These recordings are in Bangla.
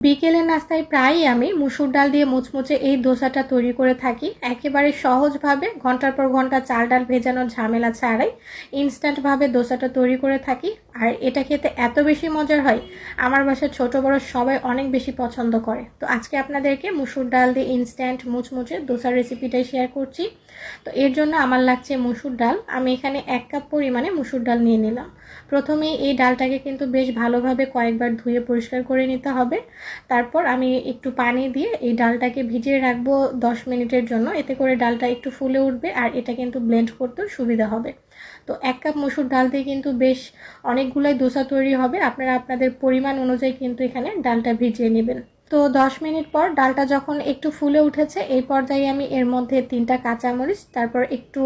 বিকেলের নাস্তায় প্রায়ই আমি মুসুর ডাল দিয়ে মুচমুচে এই দোসাটা তৈরি করে থাকি। একেবারে সহজভাবে ঘণ্টার পর ঘণ্টা চাল ডাল ভেজানোর ঝামেলা ছাড়াই ইনস্ট্যান্টভাবে দোসাটা তৈরি করে থাকি। আর এটা খেতে এত বেশি মজার হয়, আমার বাসায় ছোট বড় সবাই অনেক বেশি পছন্দ করে। তো আজকে আপনাদেরকে মুসুর ডাল দিয়ে ইনস্ট্যান্ট মুচমুচে দোসার রেসিপিটাই শেয়ার করছি। তো এর জন্য আমার লাগছে মুসুর ডাল। আমি এখানে এক কাপ পরিমাণে মুসুর ডাল নিয়ে নিলাম। প্রথমে এই ডালটাকে কিন্তু বেশ ভালোভাবে কয়েকবার ধুয়ে পরিষ্কার করে নিতে হবে। তারপর আমি একটু পানি দিয়ে এই ডালটাকে ভিজিয়ে রাখব দশ মিনিটের জন্য। এতে করে ডালটা একটু ফুলে উঠবে আর এটা কিন্তু ব্লেন্ড করতেও সুবিধা হবে। তো এক কাপ মসুর ডাল দিয়ে কিন্তু বেশ অনেকগুলোই দোসা তৈরি হবে। আপনারা আপনাদের পরিমাণ অনুযায়ী কিন্তু এখানে ডালটা ভিজিয়ে নেবেন। তো দশ মিনিট পর ডালটা যখন একটু ফুলে উঠেছে, এই পর্যায়ে আমি এর মধ্যে তিনটা কাঁচামরিচ, তারপর একটু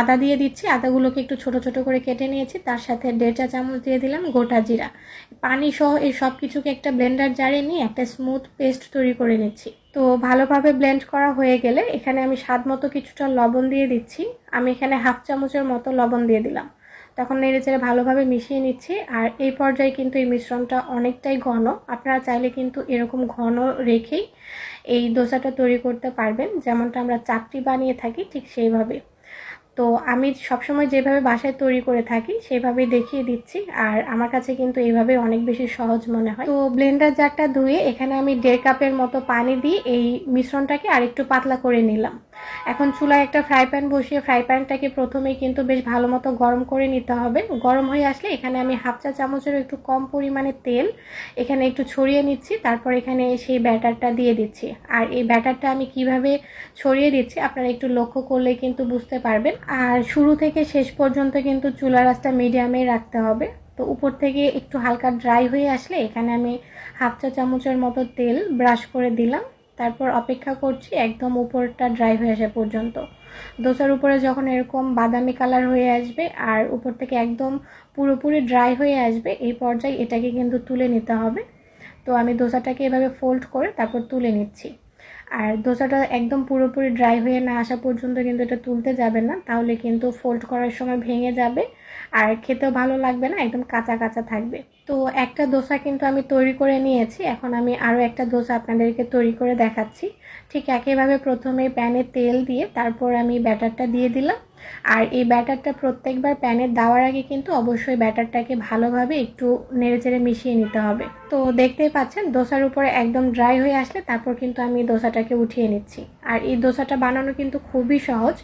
আদা দিয়ে দিচ্ছি। আদাগুলোকে একটু ছোট ছোট করে কেটে নিয়েছি। তার সাথে দেড় চা চামচ দিয়ে দিলাম গোটা জিরা। পানি সহ এই সব কিছুকে একটা ব্লেন্ডার জারে নিয়ে একটা স্মুথ পেস্ট তৈরি করে নিচ্ছি। তো ভালোভাবে ব্লেন্ড করা হয়ে গেলে এখানে আমি স্বাদ মতো কিছুটা লবণ দিয়ে দিচ্ছি। আমি এখানে হাফ চামচের মতো লবণ দিয়ে দিলাম। তখন নেড়ে চেড়ে ভালোভাবে মিশিয়ে নিচ্ছি আর এই পর্যায়ে কিন্তু এই মিশ্রণটা অনেকটাই ঘন। আপনারা চাইলে কিন্তু এরকম ঘন রেখেই এই দোসাটা তৈরি করতে পারবেন। যেমনটা আমরা চাপটি বানিয়ে থাকি ঠিক সেইভাবে। তো আমি সবসময় যেভাবে বাসায় তৈরি করে থাকি, সেভাবেই দেখিয়ে দিচ্ছি। আর আমার কাছে কিন্তু এইভাবে অনেক বেশি সহজ মনে হয়। তো ব্লেন্ডার জারটা ধুয়ে এখানে আমি দেড় কাপের মতো পানি দিয়ে এই মিশ্রণটাকে আরেকটু পাতলা করে নিলাম। এখন চুলায় একটা ফ্রাই প্যান বসিয়ে ফ্রাই প্যানটাকে প্রথমেই কিন্তু বেশ ভালো মতো গরম করে নিতে হবে। গরম হয়ে আসলে এখানে আমি হাফ চা চামচের একটু কম পরিমাণে তেল এখানে একটু ছড়িয়ে নিচ্ছি, তারপর এখানে সেই ব্যাটারটা দিয়ে দিচ্ছি। আর এই ব্যাটারটা আমি কীভাবে ছড়িয়ে দিচ্ছি আপনারা একটু লক্ষ্য করলে কিন্তু বুঝতে পারবেন। আর শুরু থেকে শেষ পর্যন্ত কিন্তু চুলা রাস্তা মিডিয়ামে রাখতে হবে। তো উপর থেকে একটু হালকা ড্রাই হয়ে আসলে এখানে আমি হাফ চা চামচের মতো তেল ব্রাশ করে দিলাম। তারপর অপেক্ষা করছি একদম উপরটা ড্রাই হয়ে আসা পর্যন্ত। দোসার উপরে যখন এরকম বাদামি কালার হয়ে আসবে আর উপর থেকে একদম পুরোপুরি ড্রাই হয়ে আসবে, এই পর্যায়ে এটাকে কিন্তু তুলে নিতে হবে। তো আমি দোসাটাকে এভাবে ফোল্ড করে তারপর তুলে নিচ্ছি। আর দোসাটা একদম পুরোপুরি ড্রাই হয়ে না আসা পর্যন্ত কিন্তু এটা তুলতে যাবে না, তাহলে কিন্তু ফোল্ড করার সময় ভেঙে যাবে আর খেতেও ভালো লাগবে না, একদম কাঁচা কাঁচা থাকবে। তো একটা দোসা কিন্তু আমি তৈরি করে নিয়েছি, এখন আমি আরও একটা দোসা আপনাদেরকে তৈরি করে দেখাচ্ছি। ঠিক একইভাবে প্রথমে প্যানে তেল দিয়ে তারপর আমি ব্যাটারটা দিয়ে দিলাম। আর এই ব্যাটারটা প্রত্যেকবার প্যানে দেওয়ার আগে কিন্তু অবশ্যই ব্যাটারটাকে ভালোভাবে একটু নেড়েচেড়ে মিশিয়ে নিতে হবে। তো দেখতেই পাচ্ছেন, দোসার উপরে একদম ড্রাই হয়ে আসলে তারপর কিন্তু আমি দোসাটাকে উঠিয়ে নিচ্ছি। আর এই দোসাটা বানানো কিন্তু খুবই সহজ,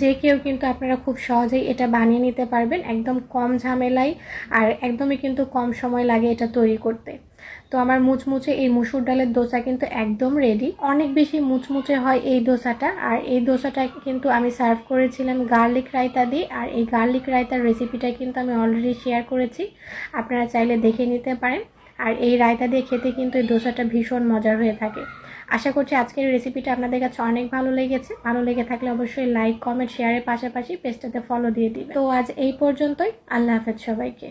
যে কেউ কিন্তু আপনারা খুব সহজেই এটা বানিয়ে নিতে পারবেন একদম কম ঝামেলায় আর একদমই কিন্তু কম সময় লাগে এটা তৈরি করতে। তো আমার মুচমুচে এই মুসুর ডালের দোসা কিন্তু একদম রেডি অনেক বেশি মুচমুচে হয় এই দোসাটা, আর এই দোসাটা কিন্তু আমি সার্ভ করেছিলাম গার্লিক রায়তা দিয়ে, আর এই গার্লিক রায়তার রেসিপিটা কিন্তু আমি অলরেডি শেয়ার করেছি। আপনারা চাইলে দেখে নিতে পারেন। আর এই রায়তা দিয়ে খেতে কিন্তু এই দোসাটা ভীষণ মজার হয়ে থাকে। আশা করছি আজকের রেসিপিটা আপনাদের কাছে অনেক ভালো লেগেছে। ভালো লেগে থাকলে অবশ্যই লাইক কমেন্ট শেয়ারের পাশাপাশি পেজটাতে ফলো দিয়ে দিবেন। তো আজ এই পর্যন্তই। আল্লাহ হাফেজ সবাইকে।